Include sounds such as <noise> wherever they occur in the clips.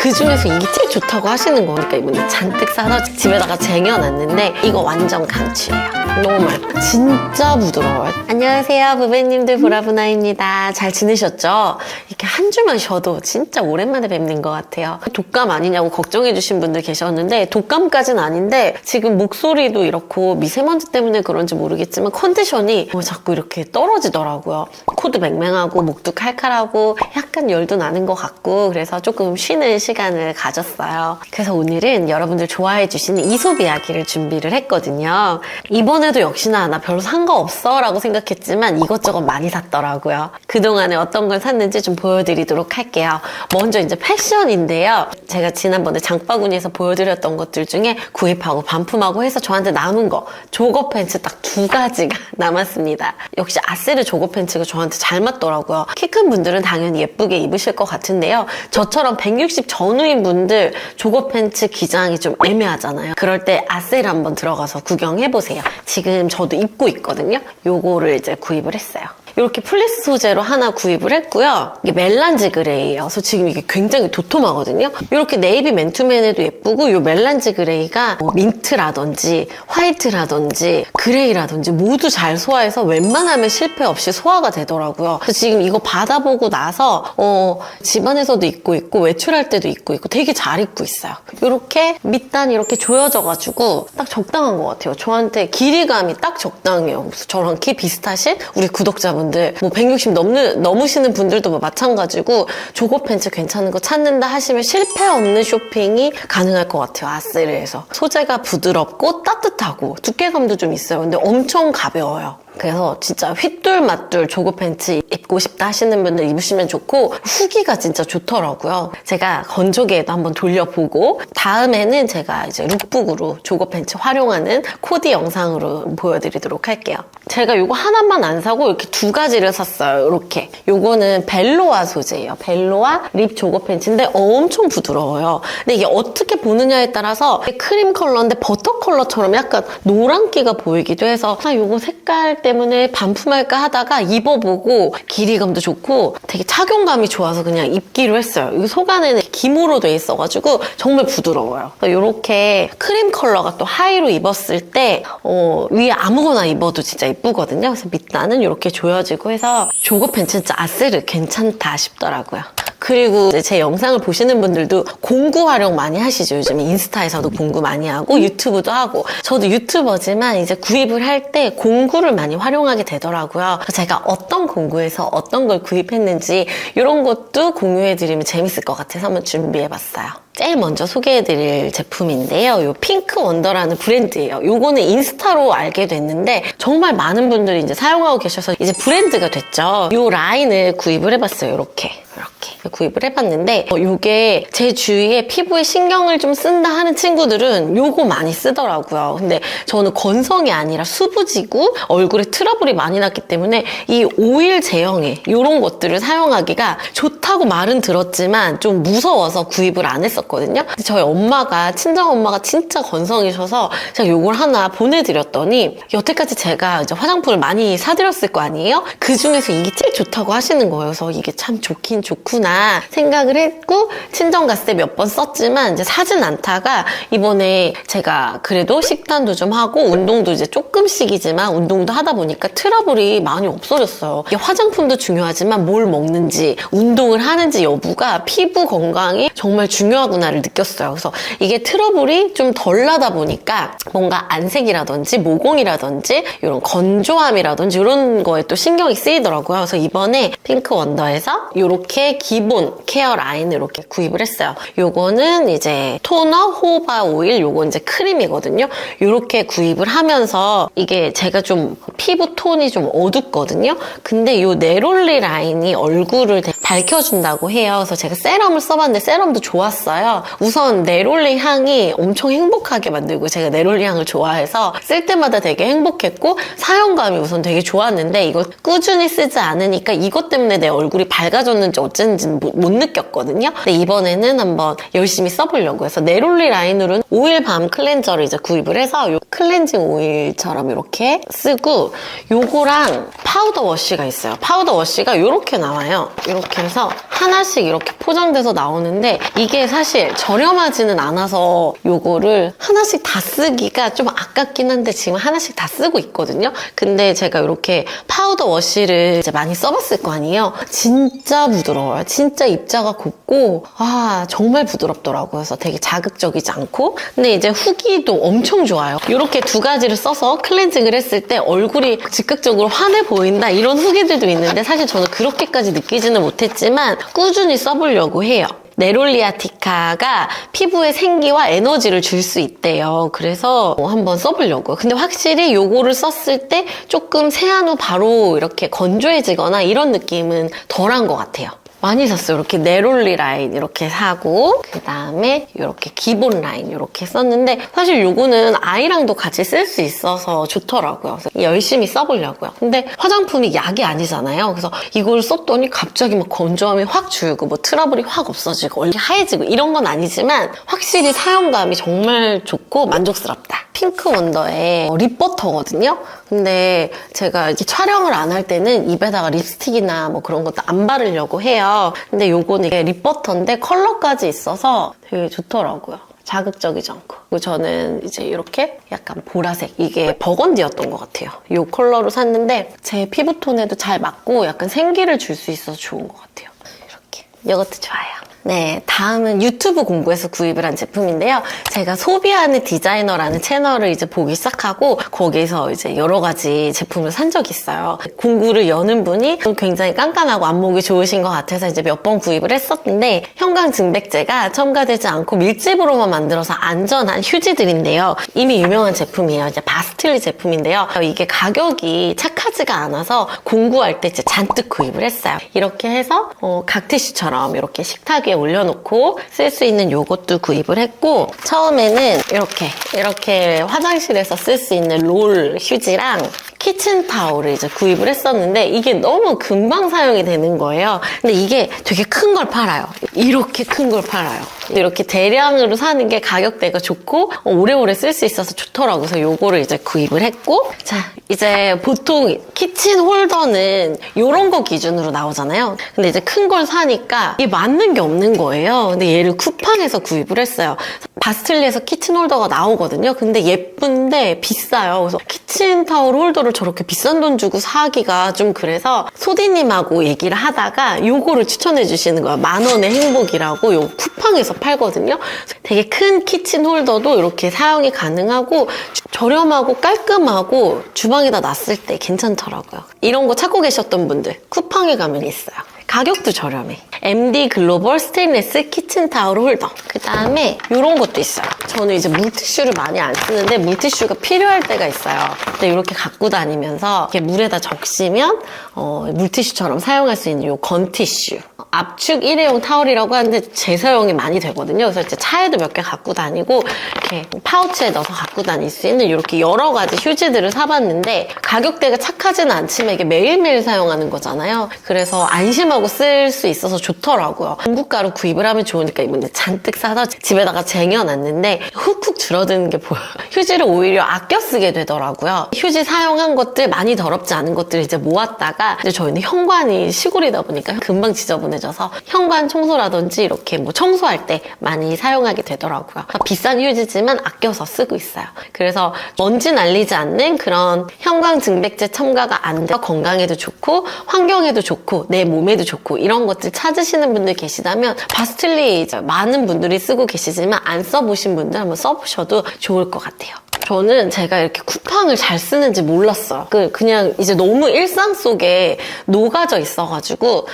그 중에서 이게 제일 좋다고 하시는 거니까 이번에 잔뜩 사서 집에다가 쟁여놨는데 이거 완전 강추예요. 너무 맑고 진짜 부드러워요. 안녕하세요, 부배님들 보라보나입니다. 잘 지내셨죠? 이렇게 한 주만 쉬어도 진짜 오랜만에 뵙는 것 같아요. 독감 아니냐고 걱정해주신 분들 계셨는데 독감까지는 아닌데 지금 목소리도 이렇고 미세먼지 때문에 그런지 모르겠지만 컨디션이 뭐 자꾸 이렇게 떨어지더라고요. 코도 맹맹하고 목도 칼칼하고 약간 열도 나는 것 같고 그래서 조금 쉬는 시간을 가졌어요. 그래서 오늘은 여러분들 좋아해 주시는 이솝 이야기를 준비를 했거든요. 이번에도 역시나 나 별로 산거 없어 라고 생각 했지만 이것저것 많이 샀더라고요. 그동안에 어떤 걸 샀는지 좀 보여드리도록 할게요. 먼저 이제 패션인데요. 제가 지난번에 장바구니에서 보여드렸던 것들 중에 구입하고 반품하고 해서 저한테 남은 거 조거 팬츠 딱 두 가지가 <laughs> 남았습니다. 역시 아세르 조거 팬츠가 저한테 잘 맞더라고요. 키 큰 분들은 당연히 예쁘게 입으실 것 같은데요. 저처럼 160 전후인 분들 조거 팬츠 기장이 좀 애매하잖아요. 그럴 때 아세르 한번 들어가서 구경해보세요. 지금 저도 입고 있거든요. 요거를 이제 구입을 했어요. 이렇게 플리스 소재로 하나 구입을 했고요. 이게 멜란지 그레이예요. 그래서 지금 이게 굉장히 도톰하거든요. 이렇게 네이비 맨투맨에도 예쁘고 이 멜란지 그레이가 뭐 민트라든지 화이트라든지 그레이라든지 모두 잘 소화해서 웬만하면 실패 없이 소화가 되더라고요. 그래서 지금 이거 받아보고 나서 어, 집안에서도 입고 있고 외출할 때도 입고 있고 되게 잘 입고 있어요. 이렇게 밑단이 이렇게 조여져가지고 딱 적당한 것 같아요. 저한테 길이감이 딱 적당해요. 저랑 키 비슷하신 우리 구독자분 들 뭐 160 넘는, 넘으시는 분들도 뭐 마찬가지고 조거 팬츠 괜찮은 거 찾는다 하시면 실패 없는 쇼핑이 가능할 것 같아요. 아세르에서 소재가 부드럽고 따뜻하고 두께감도 좀 있어요. 근데 엄청 가벼워요. 그래서 진짜 휘뚤마뚤 조거 팬츠 입고 싶다 하시는 분들 입으시면 좋고 후기가 진짜 좋더라고요. 제가 건조기에도 한번 돌려보고 다음에는 제가 이제 룩북으로 조거 팬츠 활용하는 코디 영상으로 보여드리도록 할게요. 제가 이거 하나만 안 사고 이렇게 두 가지를 샀어요. 이렇게. 요거는 벨로아 소재예요. 벨로아 립 조거 팬츠인데 엄청 부드러워요. 근데 이게 어떻게 보느냐에 따라서 크림 컬러인데 버터 컬러처럼 약간 노란기가 보이기도 해서 아 요거 색깔 때문에 반품할까 하다가 입어보고 길이감도 좋고 되게 착용감이 좋아서 그냥 입기로 했어요. 이거 속 안에는 기모로 돼 있어가지고 정말 부드러워요. 이렇게 크림 컬러가 또 하이로 입었을 때 어, 위에 아무거나 입어도 진짜 이쁘거든요. 그래서 밑단은 이렇게 조여지고 해서 조거 팬츠 진짜 아스르 괜찮다 싶더라고요. 그리고 제 영상을 보시는 분들도 공구 활용 많이 하시죠. 요즘에 인스타에서도 공구 많이 하고 유튜브도 하고 저도 유튜버지만 이제 구입을 할 때 공구를 많이 활용하게 되더라고요. 제가 어떤 공구에서 어떤 걸 구입했는지 이런 것도 공유해드리면 재밌을 것 같아서 한번 준비해봤어요. 제일 먼저 소개해드릴 제품인데요. 요 핑크 원더라는 브랜드예요. 요거는 인스타로 알게 됐는데 정말 많은 분들이 이제 사용하고 계셔서 이제 브랜드가 됐죠. 요 라인을 구입을 해봤어요. 이렇게. 이렇게 구입을 해봤는데 어, 요게 제 주위에 피부에 신경을 좀 쓴다 하는 친구들은 요거 많이 쓰더라고요. 근데 저는 건성이 아니라 수부지고 얼굴에 트러블이 많이 났기 때문에 이 오일 제형의 이런 것들을 사용하기가 좋다고 말은 들었지만 좀 무서워서 구입을 안 했었거든요. 저희 엄마가 친정 엄마가 진짜 건성이셔서 제가 요걸 하나 보내드렸더니 여태까지 제가 이제 화장품을 많이 사드렸을 거 아니에요? 그 중에서 이게 제일 좋다고 하시는 거예요. 그래서 이게 참 좋긴 좋 구나 생각을 했고 친정 갔을 때 몇 번 썼지만 이제 사진 않다가 이번에 제가 그래도 식단도 좀 하고 운동도 이제 조금씩이지만 운동도 하다 보니까 트러블이 많이 없어졌어요. 화장품도 중요하지만 뭘 먹는지 운동을 하는지 여부가 피부 건강이 정말 중요하구나를 느꼈어요. 그래서 이게 트러블이 좀 덜 나다 보니까 뭔가 안색이라든지 모공이라든지 이런 건조함이라든지 이런 거에 또 신경이 쓰이더라고요. 그래서 이번에 핑크 원더에서 이렇게 기본 케어 라인을 이렇게 구입을 했어요. 요거는 이제 토너, 호바 오일, 요거 이제 크림이거든요. 이렇게 구입을 하면서 이게 제가 좀 피부 톤이 좀 어둡거든요. 근데 요 네롤리 라인이 얼굴을 밝혀준다고 해요. 그래서 제가 세럼을 써봤는데 세럼도 좋았어요. 우선 네롤리 향이 엄청 행복하게 만들고 제가 네롤리 향을 좋아해서 쓸 때마다 되게 행복했고 사용감이 우선 되게 좋았는데 이거 꾸준히 쓰지 않으니까 이것 때문에 내 얼굴이 밝아졌는지 어쩐지는 못, 못 느꼈거든요. 근데 이번에는 한번 열심히 써보려고 해서 네롤리 라인으로는 오일 밤 클렌저를 이제 구입을 해서 요 클렌징 오일처럼 이렇게 쓰고 요거랑 파우더 워시가 있어요. 파우더 워시가 이렇게 나와요. 이렇게 그래서 하나씩 이렇게 포장돼서 나오는데 이게 사실 저렴하지는 않아서 요거를 하나씩 다 쓰기가 좀 아깝긴 한데 지금 하나씩 다 쓰고 있거든요. 근데 제가 이렇게 파우더 워시를 이제 많이 써봤을 거 아니에요. 진짜 부드러워요. 진짜 입자가 곱고 아 정말 부드럽더라고요. 그래서 되게 자극적이지 않고 근데 이제 후기도 엄청 좋아요. 이렇게 두 가지를 써서 클렌징을 했을 때 얼굴이 즉각적으로 환해 보인다 이런 후기들도 있는데 사실 저는 그렇게까지 느끼지는 못했지만 꾸준히 써보려고 해요. 네롤리아티카가 피부에 생기와 에너지를 줄 수 있대요. 그래서 한번 써보려고요. 근데 확실히 요거를 썼을 때 조금 세안 후 바로 이렇게 건조해지거나 이런 느낌은 덜한 것 같아요. 많이 샀어요. 이렇게 네롤리 라인 이렇게 사고 그 다음에 이렇게 기본 라인 이렇게 썼는데 사실 요거는 아이랑도 같이 쓸 수 있어서 좋더라고요. 열심히 써보려고요. 근데 화장품이 약이 아니잖아요. 그래서 이걸 썼더니 갑자기 막 건조함이 확 줄고 뭐 트러블이 확 없어지고 얼굴이 하얘지고 이런 건 아니지만 확실히 사용감이 정말 좋고 만족스럽다. 핑크 원더의 립버터거든요. 근데 제가 이렇게 촬영을 안 할 때는 입에다가 립스틱이나 뭐 그런 것도 안 바르려고 해요. 근데 요거는 이게 립버터인데 컬러까지 있어서 되게 좋더라고요. 자극적이지 않고. 그리고 저는 이제 이렇게 약간 보라색, 이게 버건디였던 것 같아요. 이 컬러로 샀는데 제 피부톤에도 잘 맞고 약간 생기를 줄 수 있어서 좋은 것 같아요. 이렇게. 이것도 좋아요. 네, 다음은 유튜브 공부에서 구입을 한 제품인데요. 제가 소비하는 디자이너라는 채널을 이제 보기 시작하고 거기서 이제 여러 가지 제품을 산 적이 있어요. 공구를 여는 분이 굉장히 깐깐하고 안목이 좋으신 것 같아서 이제 몇 번 구입을 했었는데 형광 증백제가 첨가되지 않고 밀집으로만 만들어서 안전한 휴지들인데요. 이미 유명한 제품이에요. 이제 바스틀리 제품인데요. 이게 가격이 착하지가 않아서 공구할 때 이제 잔뜩 구입을 했어요. 이렇게 해서 어, 각티슈처럼 이렇게 식탁 위에 올려놓고 쓸 수 있는 요것도 구입을 했고 처음에는 이렇게 이렇게 화장실에서 쓸 수 있는 롤 휴지랑 키친 타올을 이제 구입을 했었는데 이게 너무 금방 사용이 되는 거예요. 근데 이게 되게 큰 걸 팔아요. 이렇게 큰 걸 팔아요. 이렇게 대량으로 사는 게 가격대가 좋고 어, 오래오래 쓸 수 있어서 좋더라고요. 그래서 요거를 이제 구입을 했고 자 이제 보통 키친 홀더는 요런 거 기준으로 나오잖아요. 근데 이제 큰 걸 사니까 이게 맞는 게 없는 거예요. 근데 얘를 쿠팡에서 구입을 했어요. 바스틀리에서 키친 홀더가 나오거든요. 근데 예쁜데 비싸요. 그래서 키친 타월 홀더를 저렇게 비싼 돈 주고 사기가 좀 그래서 소디님하고 얘기를 하다가 요거를 추천해 주시는 거예요. 만 원의 행복이라고 요 쿠팡에서 팔거든요. 되게 큰 키친 홀더도 이렇게 사용이 가능하고 저렴하고 깔끔하고 주방에다 놨을 때 괜찮더라고요. 이런 거 찾고 계셨던 분들 쿠팡에 가면 있어요. 가격도 저렴해. MD 글로벌 스테인레스 키친 타월 홀더. 그 다음에 이런 것도 있어요. 저는 이제 물티슈를 많이 안 쓰는데 물티슈가 필요할 때가 있어요. 근데 이렇게 갖고 다니면서 이렇게 물에다 적시면 어, 물티슈처럼 사용할 수 있는 이 건티슈. 압축 일회용 타월이라고 하는데 재사용이 많이 되거든요. 그래서 이제 차에도 몇 개 갖고 다니고 이렇게 파우치에 넣어서 갖고 다닐 수 있는 이렇게 여러 가지 휴지들을 사봤는데 가격대가 착하지는 않지만 이게 매일매일 사용하는 거잖아요. 그래서 안심 하고 쓸 수 있어서 좋더라고요. 중국가루 구입을 하면 좋으니까 이번에 잔뜩 사서 집에다가 쟁여놨는데 훅훅 줄어드는 게 보여요. <laughs> 휴지를 오히려 아껴 쓰게 되더라고요. 휴지 사용한 것들 많이 더럽지 않은 것들 이제 모았다가 이제 저희는 현관이 시골이다 보니까 금방 지저분해져서 현관 청소라든지 이렇게 뭐 청소할 때 많이 사용하게 되더라고요. 비싼 휴지지만 아껴서 쓰고 있어요. 그래서 먼지 날리지 않는 그런 형광 증백제 첨가가 안 돼 건강에도 좋고 환경에도 좋고 내 몸에도 좋고 이런 것들 찾으시는 분들 계시다면 바스틀리 많은 분들이 쓰고 계시지만 안 써보신 분들 한번 써보셔도 좋을 것 같아요. 저는 제가 이렇게 쿠팡을 잘 쓰는지 몰랐어요. 그 그냥 이제 너무 일상 속에 녹아져 있어가지고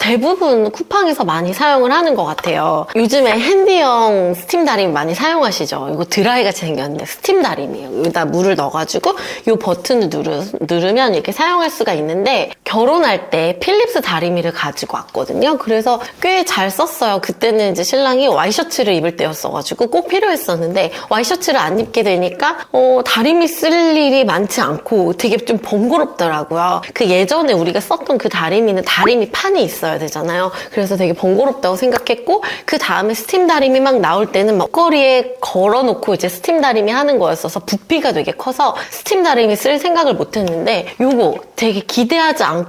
대부분 쿠팡에서 많이 사용을 하는 것 같아요. 요즘에 핸디형 스팀 다림 많이 사용하시죠? 이거 드라이 같이 생겼는데 스팀 다림이에요. 여기다 물을 넣어가지고 이 버튼을 누르, 누르면 이렇게 사용할 수가 있는데 결혼할 때 필립스 다리미를 가지고 왔거든요. 그래서 꽤 잘 썼어요. 그때는 이제 신랑이 와이셔츠를 입을 때였어가지고 꼭 필요했었는데 와이셔츠를 안 입게 되니까 어, 다리미 쓸 일이 많지 않고 되게 좀 번거롭더라고요. 그 예전에 우리가 썼던 그 다리미는 다리미 판이. 있어야 되잖아요. 그래서 되게 번거롭다고 생각했고 그 다음에 스팀 다리미 막 나올 때는 먹거리에 걸어놓고 이제 스팀 다리미 하는 거였어서 부피가 되게 커서 스팀 다리미 쓸 생각을 못했는데 요거 되게 기대하지 않고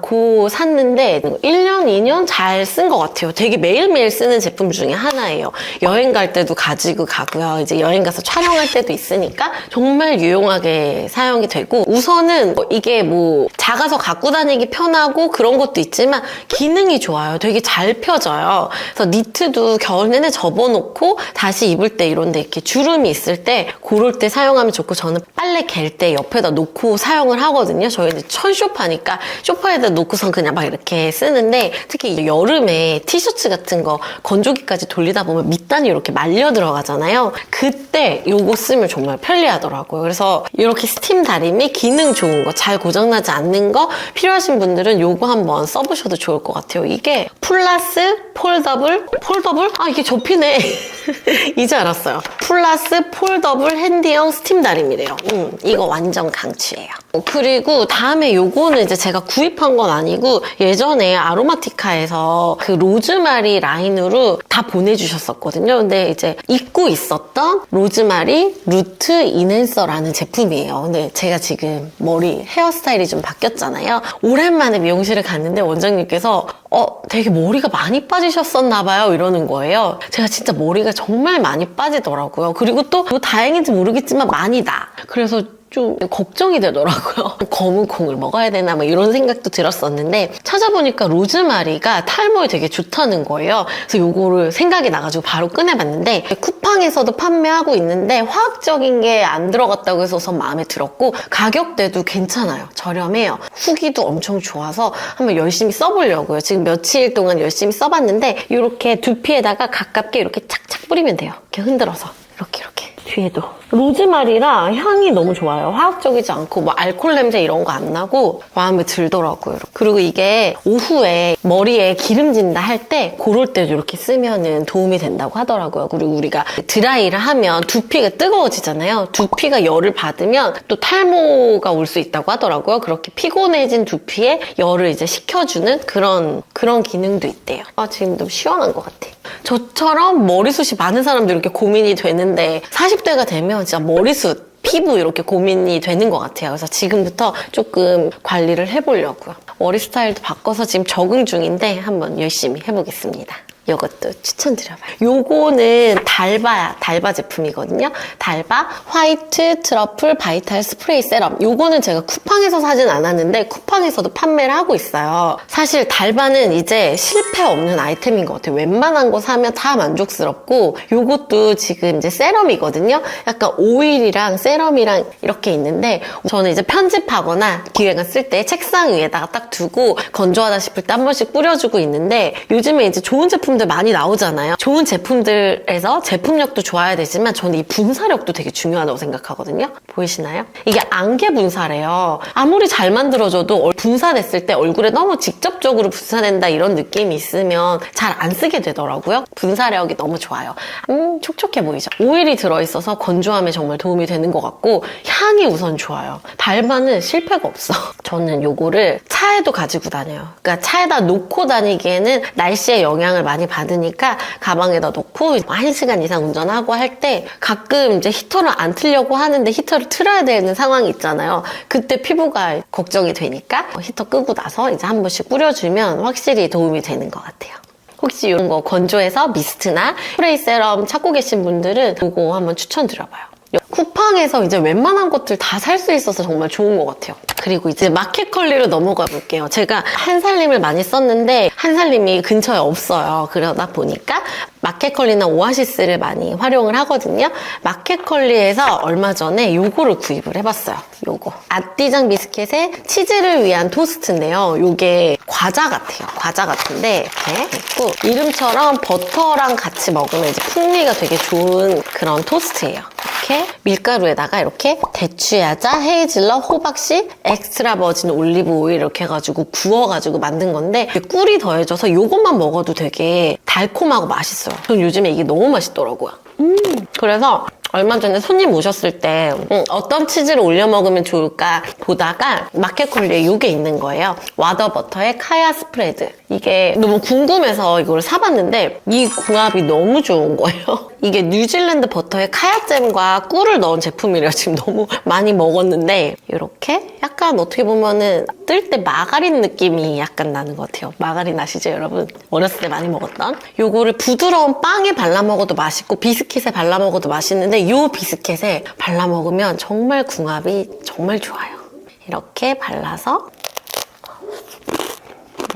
샀는데 1년, 2년 잘 쓴 것 같아요. 되게 매일매일 쓰는 제품 중에 하나예요. 여행 갈 때도 가지고 가고요. 이제 여행 가서 촬영할 때도 있으니까 정말 유용하게 사용이 되고 우선은 뭐 이게 뭐 작아서 갖고 다니기 편하고 그런 것도 있지만 기능이 좋아요. 되게 잘 펴져요. 그래서 니트도 겨울 내내 접어놓고 다시 입을 때 이런데 이렇게 주름이 있을 때 그럴 때 사용하면 좋고 저는 빨래 갤 때 옆에다 놓고 사용을 하거든요. 저희는 천쇼파니까 쇼파에 다 놓고선 그냥 막 이렇게 쓰는데 특히 여름에 티셔츠 같은 거 건조기까지 돌리다 보면 밑단이 이렇게 말려 들어가잖아요. 그때 요거 쓰면 정말 편리하더라고요. 그래서 이렇게 스팀 다리미 기능 좋은 거, 잘 고장나지 않는 거 필요하신 분들은 요거 한번 써보셔도 좋을 것 같아요. 이게 플러스 폴더블? 폴더블? 아, 이게 접히네. <laughs> 이제 알았어요. 플러스 폴더블 핸디형 스팀 다리미래요. 음, 이거 완전 강추예요. 어, 그리고 다음에 요거는 이제 제가 구입한 건 아니고 예전에 아로마티카에서 그 로즈마리 라인으로 다 보내주셨었거든요. 근데 이제 입고 있었던 로즈마리 루트 이넨서라는 제품이에요. 근데 제가 지금 머리 헤어스타일이 좀 바뀌었잖아요. 오랜만에 미용실을 갔는데 원장님께서 어 되게 머리가 많이 빠지셨었나 봐요 이러는 거예요. 제가 진짜 머리가 정말 많이 빠지더라고요. 그리고 또 뭐 다행인지 모르겠지만 많이 나. 그래서 좀 걱정이 되더라고요. <laughs> 검은 콩을 먹어야 되나 뭐 이런 생각도 들었었는데 찾아보니까 로즈마리가 탈모에 되게 좋다는 거예요. 그래서 요거를 생각이 나가지고 바로 꺼내봤는데 쿠팡에서도 판매하고 있는데 화학적인 게 안 들어갔다고 해서 우선 마음에 들었고 가격대도 괜찮아요. 저렴해요. 후기도 엄청 좋아서 한번 열심히 써보려고요. 지금 며칠 동안 열심히 써봤는데 이렇게 두피에다가 가깝게 이렇게 착착 뿌리면 돼요. 이렇게 흔들어서 이렇게 이렇게 뒤에도 로즈마리라 향이 너무 좋아요. 화학적이지 않고 뭐 알콜 냄새 이런 거 안 나고 마음에 들더라고요. 그리고 이게 오후에 머리에 기름진다 할 때 그럴 때 이렇게 쓰면은 도움이 된다고 하더라고요. 그리고 우리가 드라이를 하면 두피가 뜨거워지잖아요. 두피가 열을 받으면 또 탈모가 올 수 있다고 하더라고요. 그렇게 피곤해진 두피에 열을 이제 식혀주는 그런 그런 기능도 있대요. 아 지금 좀 시원한 것 같아. 저처럼 머리숱이 많은 사람도 이렇게 고민이 되는데 40대가 되면 진짜 머리숱 피부 이렇게 고민이 되는 것 같아요. 그래서 지금부터 조금 관리를 해보려고요. 머리 스타일도 바꿔서 지금 적응 중인데 한번 열심히 해보겠습니다. 이것도 추천드려봐요. 요거는 달바야, 달바 제품이거든요. 달바 화이트 트러플 바이탈 스프레이 세럼. 요거는 제가 쿠팡에서 사진 않았는데 쿠팡에서도 판매를 하고 있어요. 사실 달바는 이제 실패 없는 아이템인 것 같아요. 웬만한 거 사면 다 만족스럽고 요것도 지금 이제 세럼이거든요. 약간 오일이랑 세럼이랑 이렇게 있는데 저는 이제 편집하거나 기획안 쓸때 책상 위에다가 딱 두고 건조하다 싶을 때 한 번씩 뿌려주고 있는데 요즘에 이제 좋은 제품들 많이 나오잖아요. 좋은 제품들에서 제품력도 좋아야 되지만 저는 이 분사력도 되게 중요하다고 생각하거든요. 보이시나요? 이게 안개 분사래요. 아무리 잘 만들어줘도 얼- 분사됐을 때 얼굴에 너무 직접적으로 분사된다 이런 느낌이 있으면 잘 안 쓰게 되더라고요. 분사력이 너무 좋아요. 음, 촉촉해 보이죠? 오일이 들어있어서 건조함에 정말 도움이 되는 것 같고 향이 우선 좋아요. 달바는 실패가 없어. <laughs> 저는 요거를 차에도 가지고 다녀요. 그러니까 차에다 놓고 다니기에는 날씨의 영향을 많이 받으니까 가방에다 놓고 한 시간 이상 운전하고 할 때 가끔 이제 히터를 안 틀려고 하는데 히터를 틀어야 되는 상황이 있잖아요. 그때 피부가 걱정이 되니까 히터 끄고 나서 이제 한 번씩 뿌려주면 확실히 도움이 되는 것 같아요. 혹시 이런 거 건조해서 미스트나 스프레이 세럼 찾고 계신 분들은 이거 한번 추천드려봐요. 쿠팡에서 이제 웬만한 것들 다 살 수 있어서 정말 좋은 것 같아요. 그리고 이제 마켓컬리로 넘어가 볼게요. 제가 한살림을 많이 썼는데 한살림이 근처에 없어요. 그러다 보니까 마켓컬리나 오아시스를 많이 활용을 하거든요. 마켓컬리에서 얼마 전에 요거를 구입을 해봤어요. 요거. 아띠장 비스켓의 치즈를 위한 토스트인데요. 요게 과자 같아요. 과자 같은데 이렇게 있고 이름처럼 버터랑 같이 먹으면 이제 풍미가 되게 좋은 그런 토스트예요. 이렇게 밀가루에다가 이렇게 대추야자, 헤이즐넛, 호박씨, 엑스트라 버진 올리브 오일 이렇게 해가지고 구워가지고 만든 건데 꿀이 더해져서 이것만 먹어도 되게 달콤하고 맛있어요. 전 요즘에 이게 너무 맛있더라고요. 음, 그래서 얼마 전에 손님 오셨을 때 음, 어떤 치즈를 올려 먹으면 좋을까 보다가 마켓컬리에 이게 있는 거예요. 와더버터의 카야 스프레드. 이게 너무 궁금해서 이걸 사봤는데 이 궁합이 너무 좋은 거예요. 이게 뉴질랜드 버터에 카야잼과 꿀을 넣은 제품이래요. <laughs> 지금 너무 많이 먹었는데 이렇게 약간 어떻게 보면은 뜰 때 마가린 느낌이 약간 나는 것 같아요. 마가린 아시죠, 여러분? 어렸을 때 많이 먹었던. 요거를 부드러운 빵에 발라 먹어도 맛있고 비스킷에 발라 먹어도 맛있는데 요 비스킷에 발라 먹으면 정말 궁합이 정말 좋아요. 이렇게 발라서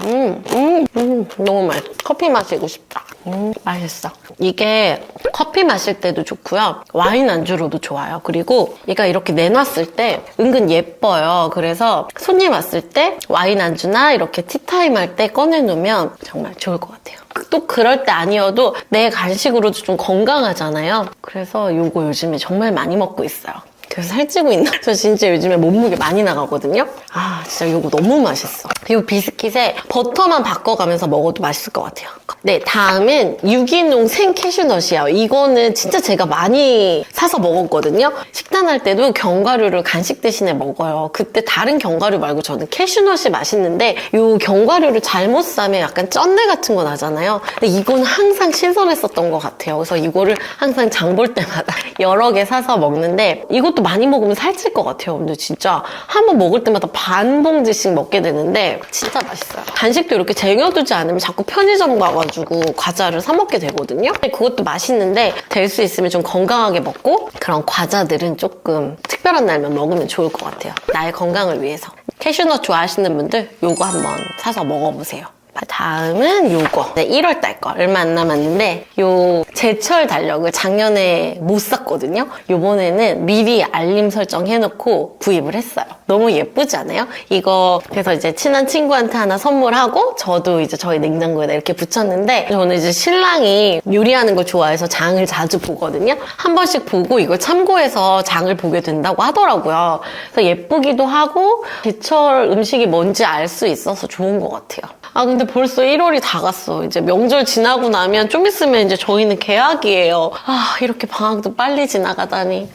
음, 음, 음, 너무 맛있어. 커피 마시고 싶다. 음, 맛있어. 이게 커피 마실 때도 좋고요. 와인 안주로도 좋아요. 그리고 얘가 이렇게 내놨을 때 은근 예뻐요. 그래서 손님 왔을 때 와인 안주나 이렇게 티타임 할 때 꺼내놓으면 정말 좋을 것 같아요. 또 그럴 때 아니어도 내 간식으로도 좀 건강하잖아요. 그래서 요거 요즘에 정말 많이 먹고 있어요. 그래서 살찌고 있나? <laughs> 저 진짜 요즘에 몸무게 많이 나가거든요? 아, 진짜 이거 너무 맛있어. 이 비스킷에 버터만 바꿔가면서 먹어도 맛있을 것 같아요. 네, 다음은 유기농 생 캐슈넛이에요. 이거는 진짜 제가 많이 사서 먹었거든요? 식단할 때도 견과류를 간식 대신에 먹어요. 그때 다른 견과류 말고 저는 캐슈넛이 맛있는데 이 견과류를 잘못 싸면 약간 쩐내 같은 거 나잖아요. 근데 이건 항상 신선했었던 것 같아요. 그래서 이거를 항상 장 볼 때마다 <laughs> 여러 개 사서 먹는데 이것도 많이 먹으면 살찔 것 같아요. 근데 진짜 한 번 먹을 때마다 반 봉지씩 먹게 되는데 진짜 맛있어요. 간식도 이렇게 쟁여두지 않으면 자꾸 편의점 가가지고 과자를 사 먹게 되거든요. 그것도 맛있는데 될 수 있으면 좀 건강하게 먹고 그런 과자들은 조금 특별한 날만 먹으면 좋을 것 같아요. 나의 건강을 위해서. 캐슈넛 좋아하시는 분들 요거 한번 사서 먹어보세요. 다음은 요거. 네, 1월 달 거. 얼마 안 남았는데, 요 제철 달력을 작년에 못 샀거든요? 요번에는 미리 알림 설정 해놓고 구입을 했어요. 너무 예쁘지 않아요? 이거, 그래서 이제 친한 친구한테 하나 선물하고, 저도 이제 저희 냉장고에다 이렇게 붙였는데, 저는 이제 신랑이 요리하는 거 좋아해서 장을 자주 보거든요? 한 번씩 보고 이걸 참고해서 장을 보게 된다고 하더라고요. 그래서 예쁘기도 하고, 제철 음식이 뭔지 알 수 있어서 좋은 것 같아요. 아 근데 벌써 1월이 다 갔어. 이제 명절 지나고 나면 좀 있으면 이제 저희는 개학이에요. 아 이렇게 방학도 빨리 지나가다니.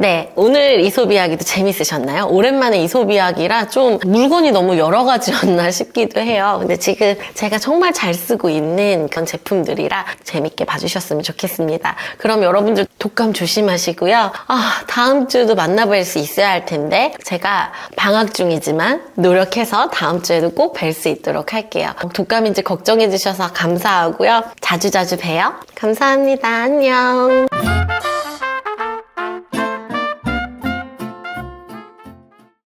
네, 오늘 이솝 이야기도 재밌으셨나요? 오랜만에 이솝 이야기라 좀 물건이 너무 여러 가지였나 싶기도 해요. 근데 지금 제가 정말 잘 쓰고 있는 그런 제품들이라 재밌게 봐주셨으면 좋겠습니다. 그럼 여러분들 독감 조심하시고요. 아, 다음 주도 만나뵐 수 있어야 할 텐데 제가 방학 중이지만 노력해서 다음 주에도 꼭 뵐 수 있도록 할게요. 독감인지 걱정해 주셔서 감사하고요. 자주자주 봬요. 감사합니다. 안녕.